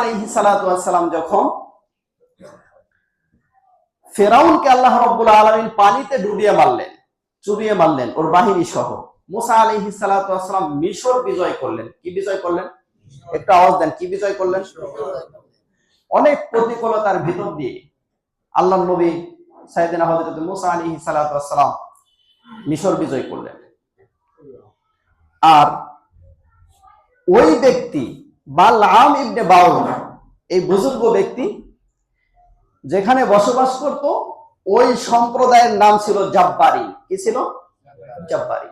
আলাইহি সালাম যখন ফেরাউনকে আল্লাহ রব্বুল আলমিন পানিতে ডুবিয়ে মারলেন, চুবিয়ে মারলেন, ওর বাহিনী সহ। মুসা আলাইহি সালাম মিশর বিজয় করলেন। কি বিজয় করলেন? একটু আওয়াজ দেন, কি বিজয় করলেন? অনেক প্রতিকূলতার ভিতর দিয়ে আল্লাহ নবী সাইদিন মুসা আলাইহি সালাম মিশর বিজয় করলেন। আর ওই ব্যক্তি বালাম ইবনে বাউল এই বুজুর্গ ব্যক্তি, যেখানে বসবাস করত, ওই সম্প্রদায়ের নাম ছিল জাব্বারি। কি ছিল? জাব্বারি।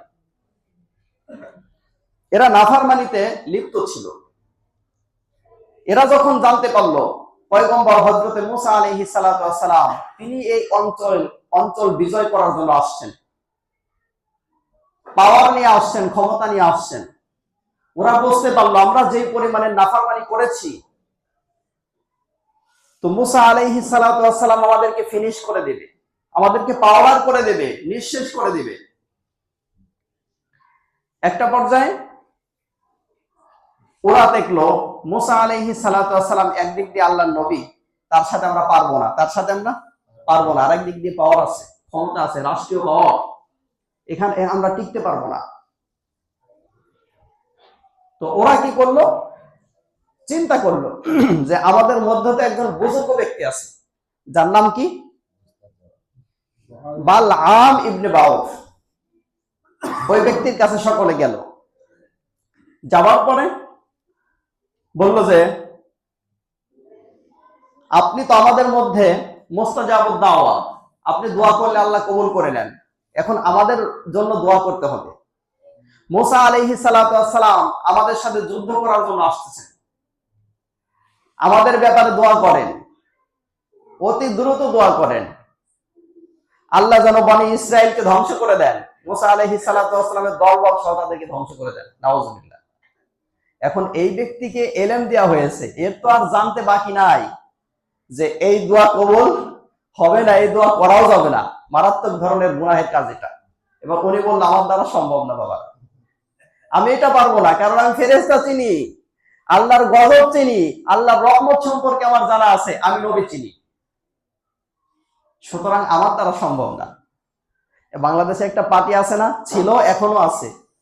এরা নাফারমানিতে লিপ্ত ছিল। এরা যখন জানতে পারল, পয়গম্বর হজরতে মুসা আলহি সালাম তিনি এই অঞ্চল অঞ্চল বিজয় করার জন্য আসছেন। পাওয়ার নিয়ে আসছেন, ক্ষমতা নিয়ে আসছেন। ওরা বুঝতে পারল, আমরা যে পরিমাণে নাফারমানি করেছি। তো মুসা আলাইহি সালাম আমাদেরকে ফিনিশ করে দেবে, আমাদেরকে পাওয়ার করে দেবে, নিঃশেষ করে দেবে। একটা পর্যায়ে ওরা দেখল, মুসা আলাইহি সালাম একদিক দিয়ে আল্লাহ নবী, তার সাথে আমরা পারব না। তার সাথে আমরা পারব না। আরেক দিক দিয়ে পাওয়ার আছে, ক্ষমতা আছে, রাষ্ট্রীয় পাওয়ার এখানে আমরা টিকতে পারব না। তো ওরা কি করল? চিন্তা করল যে আমাদের মধ্যে তো একজন বুজুর্গ ব্যক্তি আছে, যার নাম কি? বাল আম ইবনে বাউফ। ওই ব্যক্তির কাছে সকলে গেল। যাওয়ার পরে বলল যে, আপনি তো আমাদের মধ্যে মোস্তাজাবুদ দাওয়া আপনি দোয়া করলে আল্লাহ কবুল করে নেন। এখন আমাদের জন্য দোয়া করতে হবে। মোসা আলহি সালাম আমাদের সাথে যুদ্ধ করার জন্য আসতেছেন। আমাদের ব্যাপারে দোয়া করেন। অতি দ্রুত দোয়া করেন। আল্লাহ যেন বনি ইসরায়েলকে ধ্বংস করে দেন। মোসা আলহি সালামের দল বল সহ ধ্বংস করে দেন। নওয়াজবিল্লাহ এখন এই ব্যক্তিকে এলেম দেওয়া হয়েছে। এর তো আর জানতে বাকি নাই যে এই দোয়া কবুল হবে না, এই দোয়া করাও যাবে না। মারাত্মক ধরনের গুনাহের কাজ এটা। এবার উনি বলল আমার দ্বারা সম্ভব না বাবা আমি এটা পারব না, কারণ আমি ফেরেস্তা চিনি। আল্লাহর গজব চিনি, আল্লাহর রহমত সম্পর্কে আমার জানা আছে, আমি নবী চিনি। সুতরাং আমার দ্বারা সম্ভব না। বাংলাদেশে একটা পার্টি আছে না, ছিল, এখনও আছে।